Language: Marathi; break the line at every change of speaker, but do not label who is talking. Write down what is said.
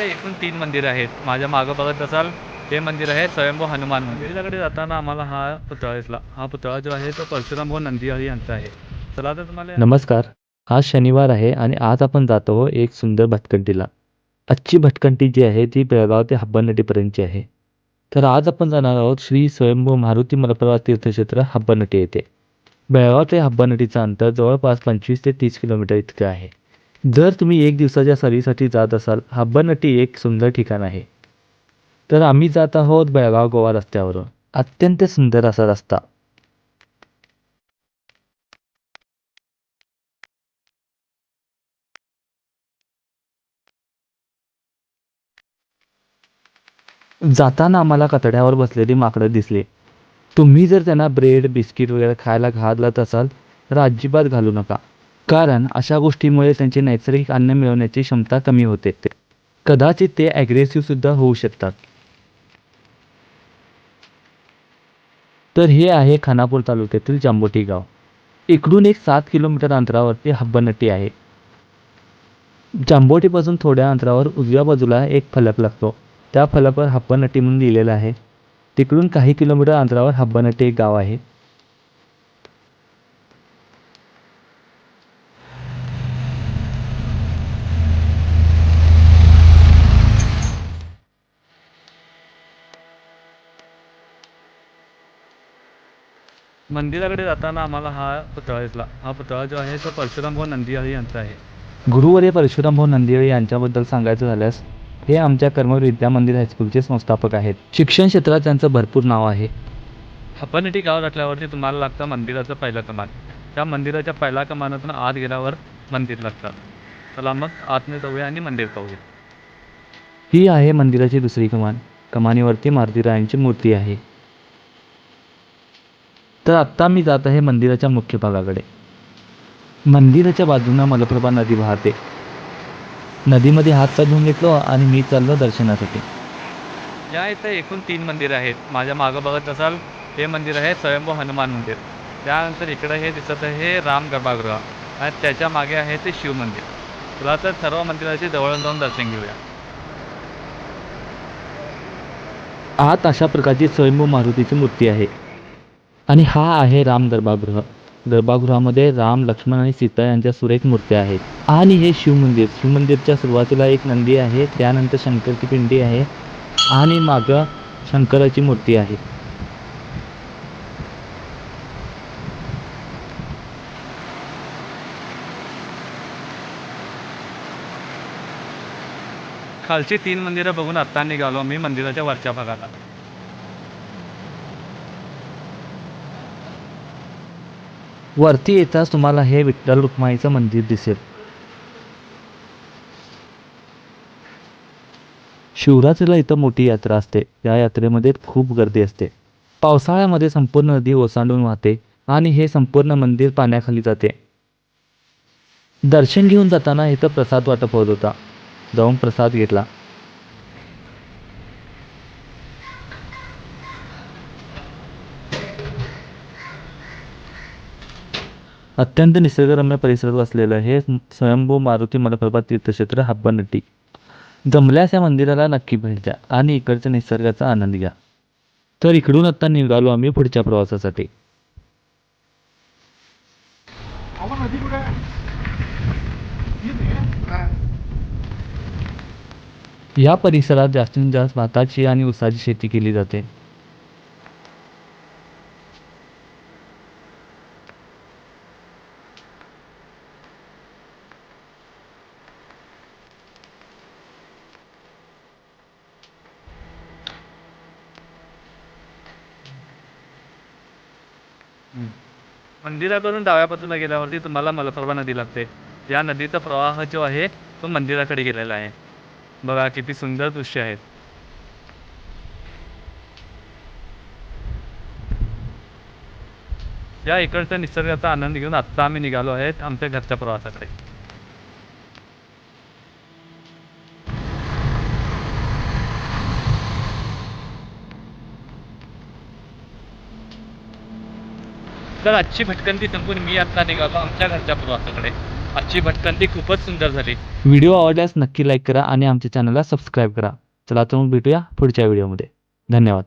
इथे एकूण तीन मंदिरं आहेत. माझ्या मागं बघत असाल ते मंदिर आहे स्वयंभू हनुमान मंदिर. त्याच्याकडे जाताना आम्हाला हा पुतळा दिसला. हा पुतळा जो आहे तो परशुराम व नंदीहरी यांचा आहे. चला तर तुम्हाला
नमस्कार. आज शनिवार आहे आणि आज आपण जातो एक सुंदर भटकंटीला. आजची भटकंटी जी आहे ती बेळगाव ते हब्बनटीपर्यंतची आहे. तर आज आपण जाणार आहोत श्री स्वयंभू मारुती मलप्रवास तीर्थक्षेत्र हब्बनटी येथे. बेळगाव ते हब्बनटीचं अंतर जवळपास पंचवीस ते तीस किलोमीटर इतकं आहे. जर तुम्ही एक दिवसाच्या सहलीसाठी जात असाल हब्बनटी एक सुंदर ठिकाण आहे. तर आम्ही जात आहोत बेळगाव गोवा रस्त्यावरून. अत्यंत सुंदर असा रस्ता. जाताना आम्हाला कतड्यावर बसलेली माकडं दिसली. तुम्ही जर त्यांना ब्रेड बिस्किट वगैरे खायला घालत असाल तर अजिबात घालू नका. कारण अशा गोष्टीमुळे त्यांची नैसर्गिक अन्न मिळवण्याची क्षमता कमी होते. कदाचित ते ॲग्रेसिव्ह सुद्धा होऊ शकतात. तर हे आहे खानापूर तालुक्यातील जांबोटी गाव. इकडून एक सात किलोमीटर अंतरावरती हब्बनट्टी आहे. जांबोटीपासून थोड्या अंतरावर उजव्या बाजूला एक फलक लागतो. त्या फलकावर हब्बनट्टी म्हणून लिहिलेलं आहे. तिकडून काही किलोमीटर अंतरावर हब्बनट्टी एक गाव आहे.
मंदिराकडे जाताना आम्हाला हा पुतळा दिसला. हा पुतळा जो आहे तो परशुराम व नंदीहरी यांचा आहे.
गुरुवर्य परशुराम भाऊ नंदिवळे यांच्याबद्दल सांगायचं झाल्यास हे आमच्या कर्मवीर विद्या मंदिर हायस्कूलचे संस्थापक आहेत. शिक्षण क्षेत्रात त्यांचं भरपूर नाव आहे.
हपनटी गाव गाठल्यावरती तुम्हाला लागतं मंदिराचं पहिलं कमान. त्या मंदिराच्या पहिल्या कमानातून आत गेल्यावर मंदिर लागतं. चला मग आतने जाऊया आणि मंदिर पाहूया.
ही आहे मंदिराची दुसरी कमान. कमानीवरती मारुतीरायांची मूर्ती आहे. तर आत्ता मी जात आहे मंदिराच्या मुख्य भागाकडे. मंदिराच्या बाजूनं मलप्रभा नदी वाहते. नदीमध्ये हात धुवून घेतलो आणि मी चाललो दर्शनासाठी.
या इथे एकूण तीन मंदिरं आहेत. माझ्या मागं बघत असाल हे मंदिर आहे स्वयंभू हनुमान मंदिर. त्यानंतर इकडं हे दिसत आहे हे राम गर्भागृह आणि त्याच्यामागे आहे ते शिव मंदिर. तुला तर सर्व मंदिराचे जवळून जाऊन दर्शन घेऊया.
आत अशा प्रकारची स्वयंभू मारुतीची मूर्ती आहे. आणि हा आहे राम दरबारगृह. दरबारगृहामध्ये राम लक्ष्मण आणि सीता यांच्या सुरेख मूर्त्या आहेत. आणि हे शिवमंदिर शिवमंदिरच्या सुरुवातीला एक नंदी आहे त्यानंतर शंकरची पिंडी आहे आणि मागं शंकराची मूर्ती आहे.
खालची तीन मंदिरं बघून आत्ता निघालो मी मंदिराच्या वरच्या भागाला.
वरती येताच तुम्हाला हे विठ्ठल रुक्माईचं मंदिर दिसेल. शिवरात्रीला इथं मोठी यात्रा असते. या यात्रेमध्ये खूप गर्दी असते. पावसाळ्यामध्ये संपूर्ण नदी ओसांडून वाहते आणि हे संपूर्ण मंदिर पाण्याखाली जाते. दर्शन घेऊन जाताना इथं प्रसाद वाटप होत होता. जाऊन प्रसाद घेतला. अत्यंत निसर्गरम्य परिसरात वसलेलं हे स्वयंभू मारुती मलप्रभा तीर्थक्षेत्र हब्बनट्टी जमल्यास या मंदिराला नक्की भेट द्या आणि इकडच्या निसर्गाचा आनंद घ्या. तर इकडून आता निघालो आम्ही पुढच्या प्रवासासाठी. या परिसरात जास्तीत जास्त भाताची आणि ऊसाची शेती केली जाते.
मंदिराकडून डाव्या बाजूला गेल्यावरती तुम्हाला मलप्रभा नदी लागते. या नदीचा प्रवाह जो आहे तो मंदिराकडे गेलेला आहे. बघा किती सुंदर दृश्य आहेत या इकडच्या निसर्गाचा आनंद घेऊन आत्ता आम्ही निघालो आहेत आमच्या घरच्या प्रवासाकडे. तर आजची भटकंती संपून मी आता निघालो आमच्या घरच्या प्रवासाकडे. आजची भटकंती खूपच सुंदर झाली.
व्हिडिओ आवडल्यास नक्की लाईक करा आणि आमच्या चॅनलला सबस्क्राईब करा. चला तर मग भेटूया पुढच्या व्हिडिओमध्ये. धन्यवाद.